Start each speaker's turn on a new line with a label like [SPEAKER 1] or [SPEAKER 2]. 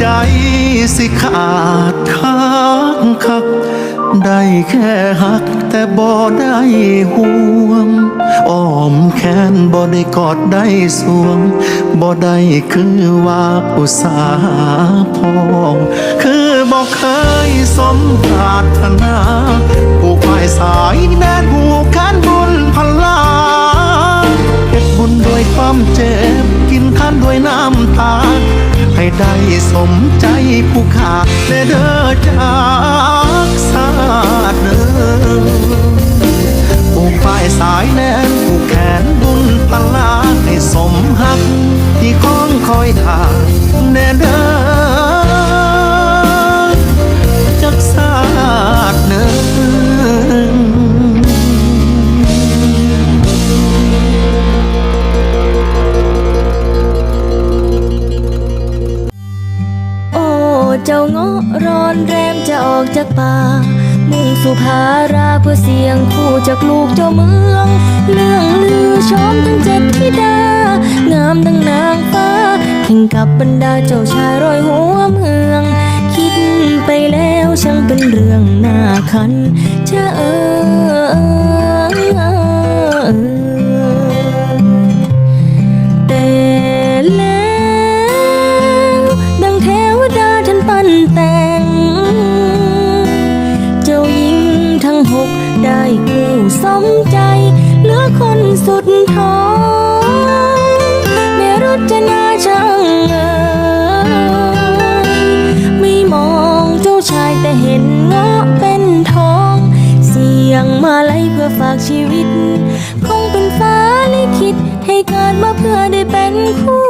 [SPEAKER 1] ใจสิขาดคักคัก ได้แค่หักแต่บ่ได้ห่วงอ้อมแขนบ่ได้กอดได้สวงบ่ได้คือว่าอุตสาพองคือบ่เคยสมปรารถนา ผูกไม้สายแน่นผูก ให้ได้สมใจผู้ขาแน่เด้อจากสาดเด้อผูกป้ายสายแน่นผูกแขนบุญพลาให้สมหักที่คองคอยท่าแน่เด้อ
[SPEAKER 2] อ้เจ้าเงาะร้อนแรมจะออกจากป่า มุ่งสู่ภาราเพื่อเสียงคู่จากลูกเจ้าเมือง เรื่องลือชมทั้งเจ็ดธิดา งามดังนางฟ้าแข่งกับบรรดาเจ้าชายร้อยหัวเมือง คิดไปแล้วช่างเป็นเรื่องน่าคันเชอเออ ได้คู่สมใจเหลือคนสุดท้องไม่รู้จะนาช่างเอ่ยไม่มองเจ้าชายแต่เห็นเงาะเป็นทอง เสี่ยงมาไล่เพื่อฝากชีวิต คงเป็นฟ้าลิขิตให้เกิดมาเพื่อได้เป็นคู่